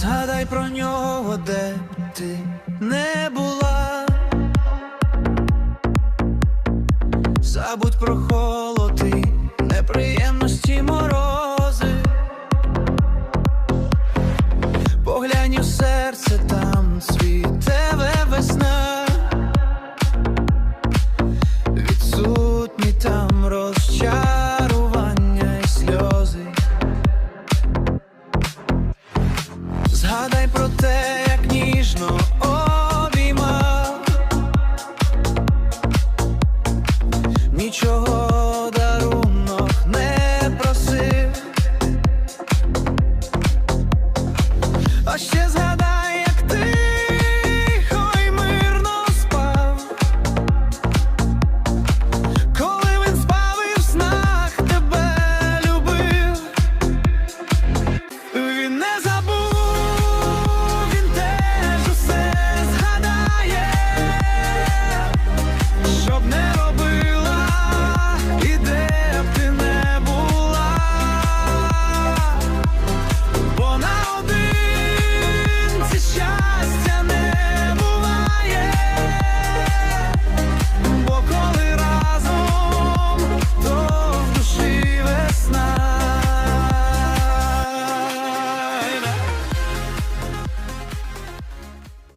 Згадай про нього, де ти не була. Забудь про холоди, неприємності морози. Поглянь у серце, там те, як ніжно обіймав, нічого.